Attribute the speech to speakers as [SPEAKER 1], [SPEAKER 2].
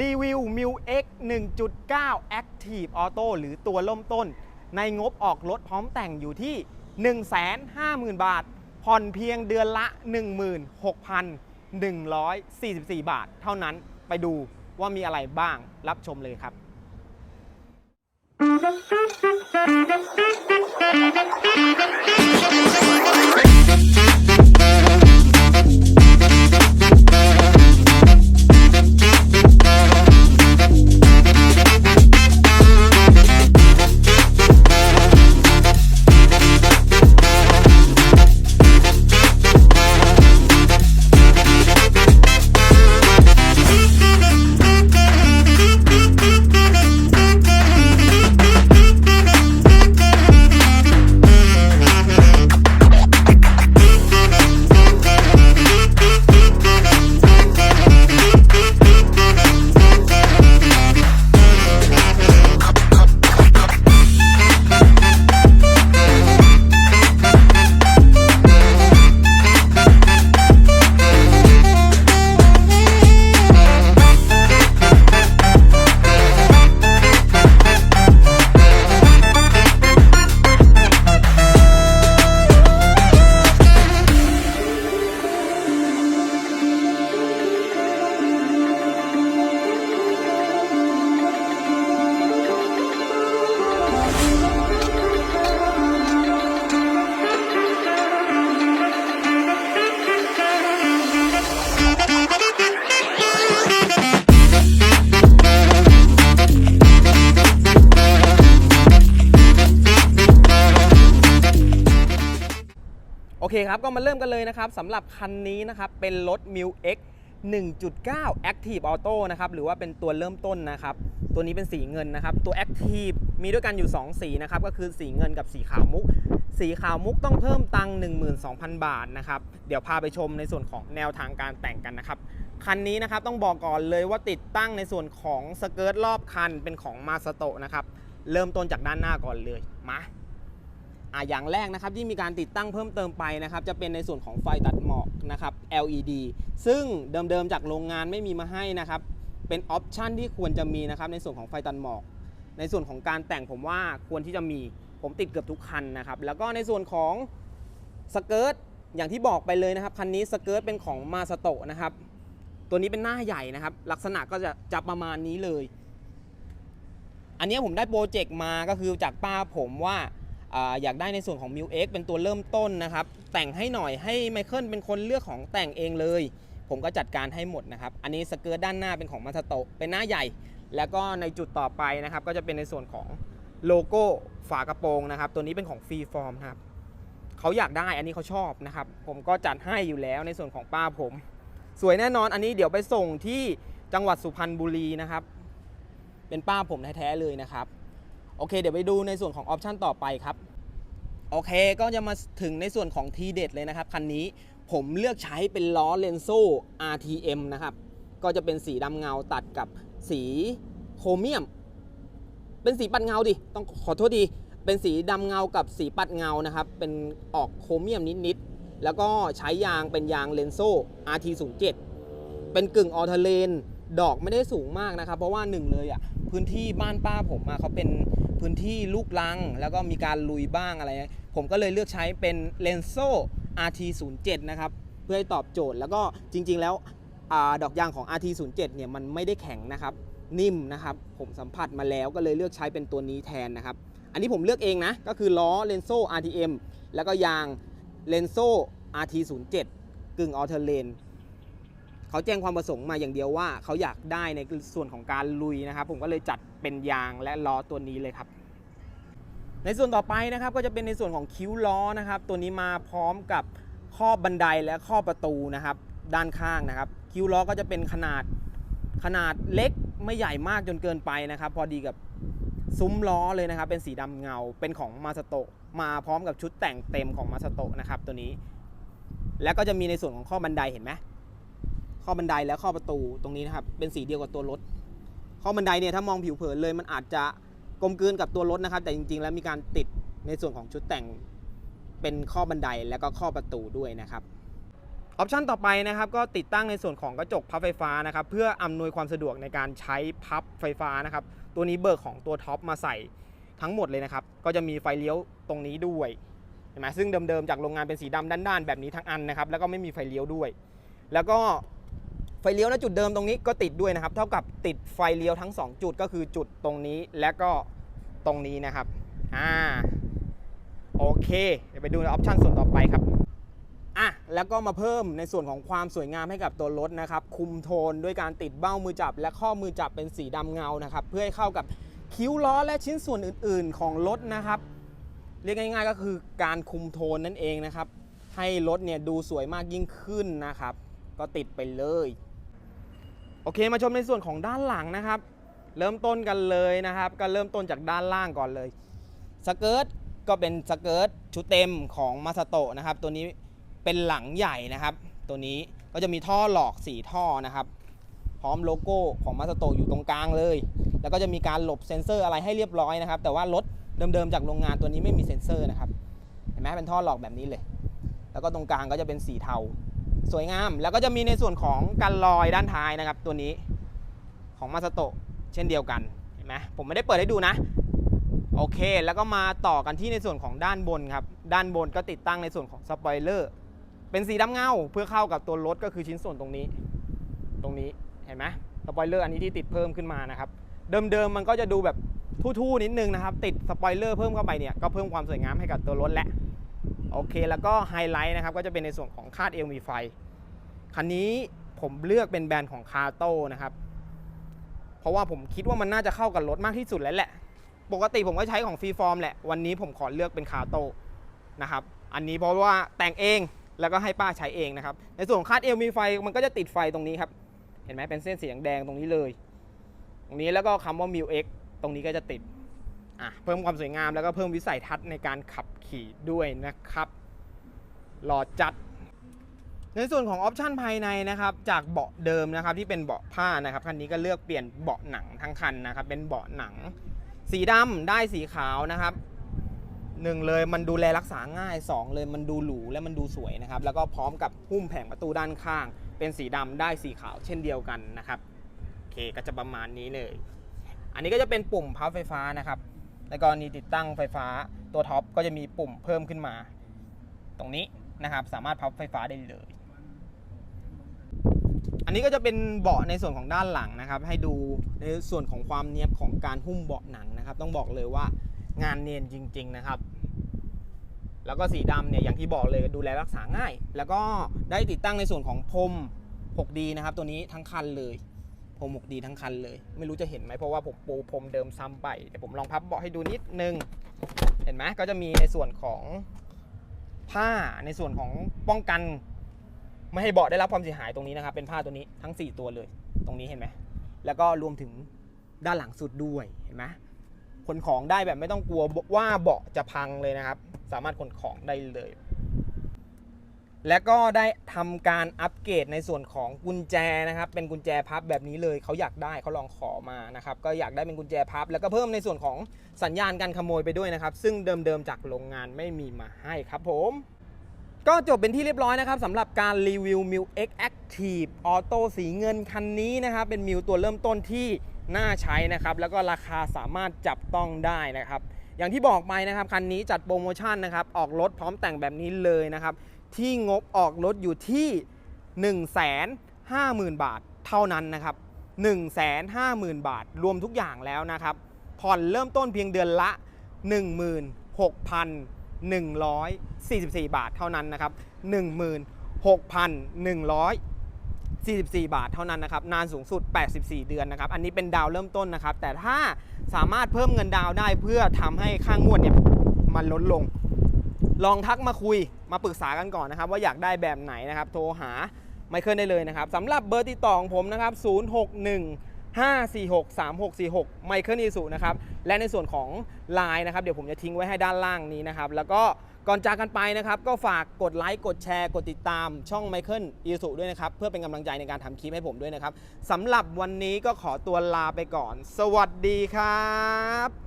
[SPEAKER 1] รีวิว m i u X 1.9 Active Auto หรือตัวเริ่มต้น ในงบออกรถพร้อมแต่งอยู่ที่ 150,000 บาท ผ่อนเพียงเดือนละ 16,144 บาท เท่านั้นไปดูว่ามีอะไรบ้างรับชมเลยครับโอเคครับ ก็มาเริ่มกันเลยนะครับสำหรับคันนี้นะครับ เป็นรถ m i u X 1.9 Active Auto นะครับ หรือว่าเป็นตัวเริ่มต้นนะครับ ตัวนี้เป็นสีเงินนะครับ ตัว Active มีด้วยกันอยู่ 2 สีนะครับ ก็คือสีเงินกับสีขาวมุก สีขาวมุกต้องเพิ่มตังค์12,000 บาทนะครับ เดี๋ยวพาไปชมในส่วนของแนวทางการแต่งกันนะครับ คันนี้นะครับต้องบอกก่อนเลยว่าติดตั้งในส่วนของสเกิร์ตรอบคันเป็นของมาสโตนะครับ เริ่มต้นจากด้านหน้าก่อนเลย มา อะอย่างแรกนะครับที่มีการติดตั้งเพิ่มเติมไปนะครับจะเป็นในส่วนของไฟตัดหมอกนะครับ LED ซึ่งเดิมๆจากโรงงานไม่มีมาให้นะครับเป็นออปชันที่ควรจะมีนะครับในส่วนของไฟตัดหมอก ในส่วนของการแต่งผมว่าควรที่จะมีผมติดเกือบทุกคันนะครับแล้วก็ในส่วนของสเกิร์ตอย่างที่บอกไปเลยนะครับคันนี้สเกิร์ตเป็นของมาสโตนะครับตัวนี้เป็นหน้าใหญ่นะครับ ลักษณะก็จะจะประมาณนี้เลย อันนี้ผมได้โปรเจกต์มาก็คือจากป้าผมว่า อยากได้ในส่วนของ m ิ u X เป็นตัวเริ่มต้นนะครับ แต่งให้หน่อยให้ไมเคิลเป็นคนเลือกของแต่งเองเลย ผมก็จัดการให้หมดนะครับ อันนี้สเกิร์ตด้านหน้าเป็นของมาสโตเป็นหน้าใหญ่ แล้วก็ในจุดต่อไปนะครับ ก็จะเป็นในส่วนของโลโก้ฝากระโปรงนะครับ ตัวนี้เป็นของฟรีฟอร์มครับเขาอยากได้อันนี้เขาชอบนะครับ ผมก็จัดให้อยู่แล้วในส่วนของป้าผม สวยแน่นอนอันนี้เดี๋ยวไปส่งที่จังหวัดสุพรรณบุรีนะครับ เป็นป้าผมแท้ๆเลยนะครับ โอเค เดี๋ยวไปดูในส่วนของออปชันต่อไปครับ โอเคก็จะมาถึงในส่วนของทีเด็ดเลยนะครับ คันนี้ผมเลือกใช้เป็นล้อเลนโซ่ RTM นะครับ ก็จะเป็นสีดำเงาตัดกับสีโครเมียม เป็นสีปัดเงาดิ ต้องขอโทษดี เป็นสีดำเงากับสีปัดเงานะครับ เป็นออกโครเมียมนิดๆ แล้วก็ใช้ยางเป็นยางเลนโซ่ RT07 เป็นกึ่งออเทเลนดอกไม่ได้สูงมากนะครับ เพราะว่าหนึ่งเลยอะพื้นที่บ้านป้าผมอะเขาเป็น พื้นที่ลูกลัง แล้วก็มีการลุยบ้างอะไร ผมก็เลยเลือกใช้เป็นเลนโซ่ RT07 นะครับ เพื่อให้ตอบโจทย์แล้วก็จริง ๆ แล้วอดอกยางของ RT07 เนี่ยมันไม่ได้แข็งนะครับ นิ่มนะครับ ผมสัมผัสมาแล้วก็เลยเลือกใช้เป็นตัวนี้แทนนะครับ อันนี้ผมเลือกเองนะ ก็คือล้อเลนโซ่ RTM แล้วก็ยางเลนโซ่ RT07 กึ่งออเทอร์เลน เขาแจ้งความประสงค์มาอย่างเดียวว่าเขาอยากได้ในส่วนของการลุยนะครับ ผมก็เลยจัดเป็นยางและล้อตัวนี้เลยครับ ในส่วนต่อไปนะครับก็จะเป็นในส่วนของคิ้วล้อนะครับ ตัวนี้มาพร้อมกับครอบันไดและครอประตูนะครับ ด้านข้างนะครับ คิ้วล้อก็จะเป็นขนาดขนาดเล็กไม่ใหญ่มากจนเกินไปนะครับ พอดีกับซุ้มล้อเลยนะครับ เป็นสีดำเงาเป็นของมาสโตมาพร้อมกับชุดแต่งเต็มของมาสโตนะครับ ตัวนี้ แล้วก็จะมีในส่วนของข้อบันไดเห็นไหม ข้อบันไดและข้อประตูตรงนี้นะครับเป็นสีเดียวกับตัวรถ ข้อบันไดเนี่ยถ้ามองผิวเผินเลยมันอาจจะกลมกลืนกับตัวรถนะครับ แต่จริงๆ แล้วมีการติดในส่วนของชุดแต่งเป็นข้อบันไดและก็ข้อประตูด้วยนะครับออปชันต่อไปนะครับก็ติดตั้งในส่วนของกระจกพับไฟฟ้านะครับเพื่ออำนวยความสะดวกในการใช้พับไฟฟ้านะครับตัวนี้เบิกของตัวท็อปมาใส่ทั้งหมดเลยนะครับก็จะมีไฟเลี้ยวตรงนี้ด้วยเห็นไหมซึ่งเดิมๆจากโรงงานเป็นสีดำด้านๆแบบนี้ทั้งอันนะครับแล้วก็ไม่มีไฟเลี้ยวด้วย แล้วก็ ฟเลี้ยวณจุดเดิมตรงนี้ก็ติดด้วยนะครับ เท่ากับติดไฟเลี้ยวทั้ง 2 จุดก็คือจุดตรงนี้และก็ตรงนี้นะครับอ่าโอเคเดี๋ยวไปดูออปชันส่วนต่อไปครับอะแล้วก็มาเพิ่มในส่วนของความสวยงามให้กับตัวรถนะครับ คุมโทนด้วยการติดเบ้ามือจับ และข้อมือจับเป็นสีดำเงานะครับ เพื่อให้เข้ากับคิ้วล้อและชิ้นส่วนอื่น ๆ ของรถนะครับ เรียกง่าย ๆ ก็คือการคุมโทนนั่นเองนะครับ ให้รถเนี่ยดูสวยมากยิ่งขึ้นนะครับ ก็ติดไปเลย โอเคมาชมในส่วนของด้านหลังนะครับ เริ่มต้นกันเลยนะครับ ก็เริ่มต้นจากด้านล่างก่อนเลยสเกิร์ตก็เป็นสเกิร์ตชุดเต็มของมาสโตะนะครับ ตัวนี้เป็นหลังใหญ่นะครับ ตัวนี้ก็จะมีท่อหลอกสีท่อนะครับ พร้อมโลโก้ของมาสโตะอยู่ตรงกลางเลย แล้วก็จะมีการหลบเซ็นเซอร์อะไรให้เรียบร้อยนะครับ แต่ว่ารถเดิมๆจากโรงงานตัวนี้ไม่มีเซ็นเซอร์นะครับ เห็นไหมเป็นท่อหลอกแบบนี้เลย แล้วก็ตรงกลางก็จะเป็นสีเทา สวยงาม แล้วก็จะมีในส่วนของกันลอยด้านท้ายนะครับ ตัวนี้ของมาสโตะเช่นเดียวกันเห็นไหมผมไม่ได้เปิดให้ดูนะ โอเค แล้วก็มาต่อกันที่ในส่วนของด้านบนครับ ด้านบนก็ติดตั้งในส่วนของสปอยเลอร์เป็นสีดำเงาเพื่อเข้ากับตัวรถก็คือชิ้นส่วนตรงนี้ ตรงนี้เห็นไหมสปอยเลอร์อันนี้ที่ติดเพิ่มขึ้นมานะครับ เดิมๆมันก็จะดูแบบทู่ๆนิดนึงนะครับ ติดสปอยเลอร์เพิ่มเข้าไปเนี่ยก็เพิ่มความสวยงามให้กับตัวรถแหละ โอเคแล้วก็ไฮไลท์นะครับก็จะเป็นในส่วนของคาดเอลมีไฟ คันนี้ผมเลือกเป็นแบรนด์ของคาโต้นะครับ เพราะว่าผมคิดว่ามันน่าจะเข้ากับรถมากที่สุดแล้วแหละ ปกติผมก็ใช้ของฟรีฟอร์มแหละ วันนี้ผมขอเลือกเป็นคาโต้นะครับ อันนี้เพราะว่าแต่งเองแล้วก็ให้ป้าใช้เองนะครับ ในส่วนคาดเอลมีไฟมันก็จะติดไฟตรงนี้ครับ เห็นไหมเป็นเส้นสีแดงตรงนี้เลย ตรงนี้แล้วก็คำว่า m ิ x ตรงนี้ก็จะติด อะเพิ่มความสวยงามแล้วก็เพิ่มวิสัยทัศน์ในการขับขี่ด้วยนะครับหล่อจัด ในส่วนของออปชันภายในนะครับ จากเบาะเดิมนะครับที่เป็นเบาะผ้านะครับคันนี้ก็เลือกเปลี่ยนเบาะหนังทั้งคันนะครับ เป็นเบาะหนัง สีดำได้สีขาวนะครับหนึ่งเลยมันดูแลรักษาง่ายสองเลยมันดูหรูและมันดูสวยนะครับ แล้วก็พร้อมกับหุ้มแผงประตูด้านข้าง เป็นสีดำได้สีขาวเช่นเดียวกันนะครับโอเคก็จะประมาณนี้เลย อันนี้ก็จะเป็นปุ่มพับไฟฟ้านะครับ ในกรณีติดตั้งไฟฟ้าตัวท็อปก็จะมีปุ่มเพิ่มขึ้นมา ตรงนี้นะครับ สามารถพับไฟฟ้าได้เลย อันนี้ก็จะเป็นเบาะในส่วนของด้านหลังนะครับ ให้ดูในส่วนของความเนียบของการหุ้มเบาะหนังนะครับ ต้องบอกเลยว่างานเนียนจริง ๆ นะครับแล้วก็สีดำเนี่ยอย่างที่บอกเลยดูแลรักษาง่าย แล้วก็ได้ติดตั้งในส่วนของพรม 6D นะครับ ตัวนี้ทั้งคันเลย พรม 6D ทั้งคันเลย ไม่รู้จะเห็นไหมเพราะว่าผมปูพรมเดิมซ้ำไปเดี๋ยวผมลองพับเบาะให้ดูนิดนึง เห็นไหมก็จะมีในส่วนของผ้าในส่วนของป้องกัน ไม่ให้เบาะได้รับความเสียหายตรงนี้นะครับ เป็นผ้าตัวนี้ทั้ง 4 ตัวเลย ตรงนี้เห็นไหมแล้วก็รวมถึงด้านหลังสุดด้วยเห็นไหมขนของได้แบบไม่ต้องกลัวว่าเบาะจะพังเลยนะครับ สามารถขนของได้เลย และก็ได้ทำการอัปเกรดในส่วนของกุญแจนะครับ เป็นกุญแจพับแบบนี้เลยเขาอยากได้เขาลองขอมานะครับ ก็อยากได้เป็นกุญแจพับ แล้วก็เพิ่มในส่วนของสัญญาณการขโมยไปด้วยนะครับ ซึ่งเดิมๆจากโรงงานไม่มีมาให้ครับผมก็จบเป็นที่เรียบร้อยนะครับสำหรับการรีวิว m i l X Active Auto สีเงินคันนี้นะครับ เป็นมิวตัวเริ่มต้นที่น่าใช้นะครับ แล้วก็ราคาสามารถจับต้องได้นะครับ อย่างที่บอกไปนะครับ คันนี้จัดโปรโมชั่นนะครับ ออกรถพร้อมแต่งแบบนี้เลยนะครับ ที่งบออกรถอยู่ที่ 150,000 บาทเท่านั้นนะครับ 150,000 บาท รวมทุกอย่างแล้วนะครับ ผ่อนเริ่มต้นเพียงเดือนละ 16,144 บาทเท่านั้นนะครับ 16,144 บาทเท่านั้นนะครับ นานสูงสุด 84 เดือนนะครับ อันนี้เป็นดาวเริ่มต้นนะครับ แต่ถ้าสามารถเพิ่มเงินดาวได้เพื่อทำให้ค่างวดเนี่ยมันลดลง ลองทักมาคุย มาปรึกษากันก่อนนะครับว่าอยากได้แบบไหนนะครับโทรหาไมเคิลได้เลยนะครับสำหรับเบอร์ติดต่อของผมนะครับ 061 546 3646 ไมเคิลอีสุนะครับ และในส่วนของ Line นะครับ เดี๋ยวผมจะทิ้งไว้ให้ด้านล่างนี้นะครับ แล้วก็ก่อนจากกันไปนะครับ ก็ฝากกดไลค์ กดแชร์ กดติดตามช่องไมเคิลอีสุด้วยนะครับ เพื่อเป็นกำลังใจในการทำคลิปให้ผมด้วยนะครับสำหรับวันนี้ก็ขอตัวลาไปก่อน สวัสดีครับ